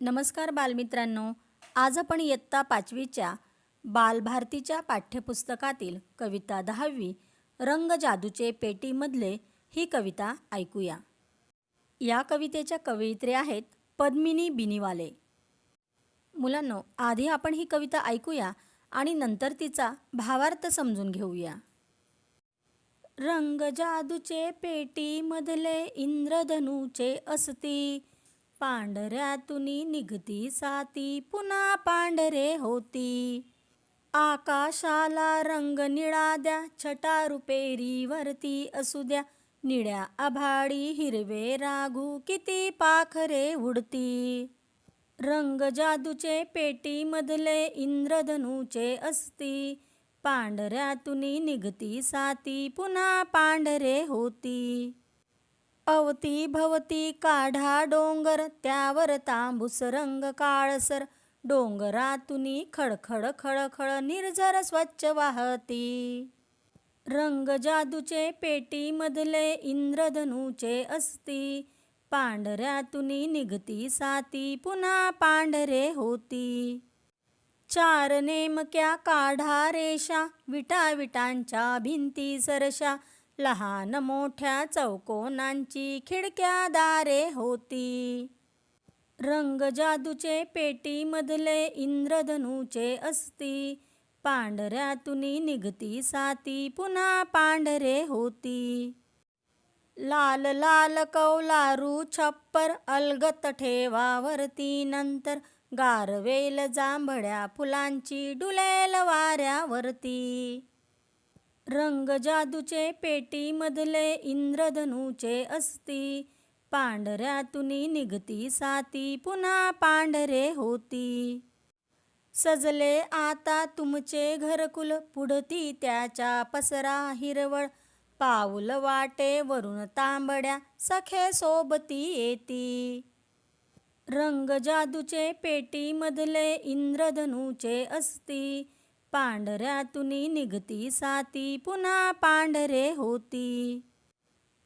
नमस्कार बालमित्रांनो आज आपण इयत्ता पाचवीच्या बालभारतीच्या पाठ्यपुस्तकातील कविता दहावी रंग जादूचे पेटीमधले ही कविता ऐकूया. या कवितेच्या कवयित्री आहेत पद्मिनी बिनीवाले. मुलांनो आधी आपण ही कविता ऐकूया आणि नंतर तिचा भावार्थ समजून घेऊया. रंग जादूचे पेटीमधले इंद्रधनुचे असती पांढऱ्यातून निघती साती पुन्हा पांढरे होती. आकाशाला रंग निळा द्या छटा रुपेरी वरती असू द्या. निळ्या आभाळी हिरवे राघू किती पाखरे उडती. रंग जादूचे पेटीमधले इंद्रधनुचे असती. पांढऱ्यातून निघती साती पुन्हा पांढरे होती. अवती भवती काढा डोंगर त्यावर तांबूस रंग काळसर. डोंगरातुनी खडखड खळखळ निर्झर स्वच्छ वाहती. रंग जादूचे पेटीमधले इंद्रधनुचे असती. पांढऱ्यातुनी निघती साती पुन्हा पांढरे होती. चार नेमक्या काढा रेषा विटा विटांच्या भिंती सरशा. लहान मोठ्या चौकोनांची खिडक्या दारे होती. रंग जादूचे पेटीमधले इंद्रधनुचे असती पांढऱ्यातून निघती साती पुन्हा पांढरे होती. लाल लाल कौलारू छप्पर अलगत ठेवावरती नंतर गारवेल जांभळ्या फुलांची डुलेल वाऱ्यावरती. रंग जादूचे पेटीमधले इंद्रधनुचे असती. पांढऱ्यातून निघती साती पुन्हा पांढरे होती. सजले आता तुमचे घरकुल पुढती त्याच्या पसरा हिरवळ. पाऊल वाटे वरून तांबड्या सखे सोबती येती. रंग जादूचे पेटीमधले इंद्रधनुचे असती. पांढऱ्यातून निघती साती पुन्हा पांढरे होती.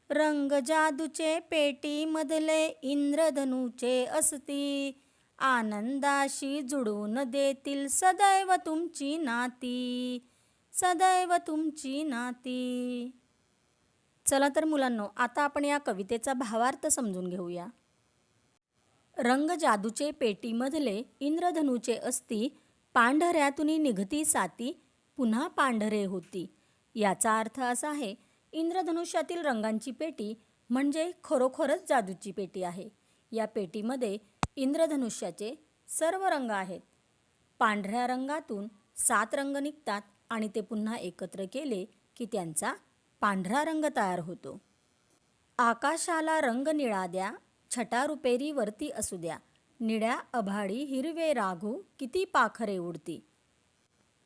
रंग जादूचे पेटीमधले इंद्रधनुचे असती. आनंदाशी जुडून देतील सदैव तुमची नाती सदैव तुमची नाती. चला तर मुलांनो आता आपण या कवितेचा भावार्थ समजून घेऊया. रंग जादूचे पेटीमधले इंद्रधनुचे असती पांढऱ्यातून निघती साती पुन्हा पांढरे होती. याचा अर्थ असा आहे इंद्रधनुष्यातील रंगांची पेटी म्हणजे खरोखरच जादूची पेटी आहे. या पेटीमध्ये इंद्रधनुष्याचे सर्व रंग आहेत. पांढऱ्या रंगातून सात रंग निघतात आणि ते पुन्हा एकत्र केले की त्यांचा पांढरा रंग तयार होतो. आकाशाला रंग निळा द्या छटा रुपेरी वरती असू द्या. निळ्या अभाळी हिरवे राघू किती पाखरे उडती?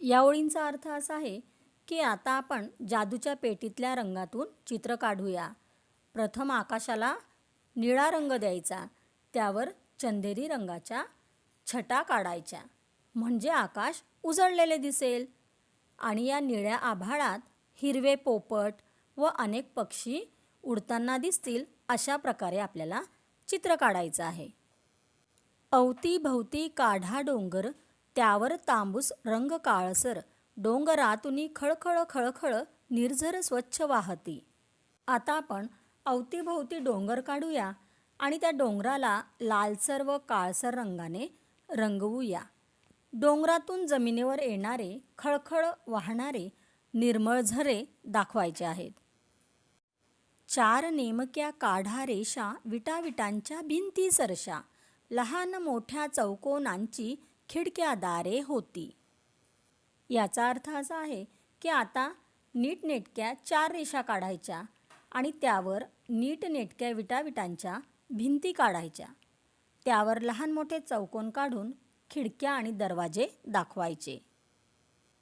या ओळींचा अर्थ असा आहे की आता आपण जादूच्या पेटीतल्या रंगातून चित्र काढूया. प्रथम आकाशाला निळा रंग द्यायचा त्यावर चंदेरी रंगाच्या छटा काढायच्या. म्हणजे आकाश उजळलेले दिसेल. आणि या निळ्या आभाळात हिरवे पोपट व अनेक पक्षी उडताना दिसतील अशा प्रकारे आपल्याला चित्र काढायचं आहे. अवतीभवती काढा डोंगर त्यावर तांबूस रंग काळसर डोंगरातुनी खळखळ खळखळ निर्झर स्वच्छ वाहती. आता आपण अवतीभवती डोंगर काढूया आणि त्या डोंगराला लालसर व काळसर रंगाने रंगवूया. डोंगरातून जमिनीवर येणारे खळखळ वाहणारे निर्मळ झरे दाखवायचे आहेत. चार नेमक्या काढा रेषा विटाविटांच्या भिंती सरशा. लहान मोठ्या चौकोनांची खिडक्या दारे होती. याचा अर्थ असा आहे की आता नीटनेटक्या चार रेषा काढायच्या आणि त्यावर नीटनेटक्या विटाविटांच्या भिंती काढायच्या. त्यावर लहान मोठे चौकोन काढून खिडक्या आणि दरवाजे दाखवायचे.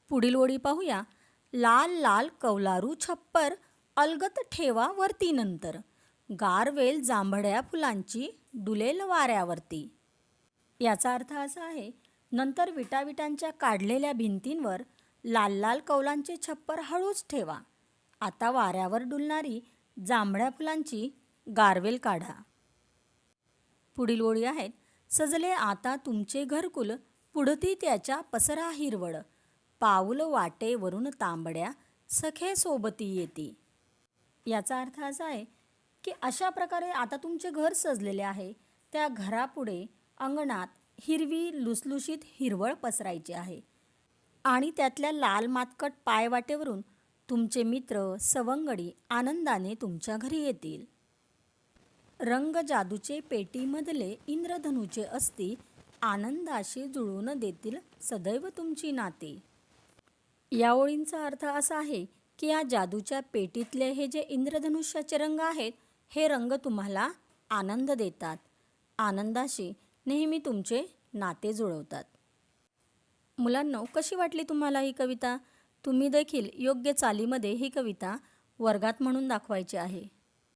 पुढील ओळी पाहूया. लाल लाल कौलारू छप्पर अलगत ठेवा वरती नंतर. गारवेल जांभळ्या फुलांची डुलेल वाऱ्यावरती. याचा अर्थ असा आहे नंतर विटाविटांच्या काढलेल्या भिंतींवर लाल लाल कौलांचे छप्पर हळूच ठेवा. आता वाऱ्यावर डुलणारी जांभळ्या फुलांची गारवेल काढा. पुढील ओळी आहेत सजले आता तुमचे घरकुल पुढती त्याच्या पसरा हिरवळ. पाऊल वाटेवरून तांबड्या सखे सोबती येती. याचा अर्थ असा आहे की अशा प्रकारे आता तुमचे घर सजलेले आहे त्या घरापुढे अंगणात हिरवी लुसलुशीत हिरवळ पसरायची आहे. आणि त्यातल्या लाल मातकट पायवाटेवरून तुमचे मित्र सवंगडी आनंदाने तुमच्या घरी येतील. रंग जादूचे पेटीमधले इंद्रधनुचे असती आनंदाशी जुळून देतील सदैव तुमची नाती. या ओळींचा अर्थ असा आहे की या जादूच्या पेटीतले हे जे इंद्रधनुष्याचे रंग आहेत हे रंग तुम्हाला आनंद देतात. आनंदाशी नेहमी तुमचे नाते जुळवतात. मुलांनो कशी वाटली तुम्हाला ही कविता? तुम्ही देखील योग्य चालीमध्ये ही कविता वर्गात म्हणून दाखवायची आहे.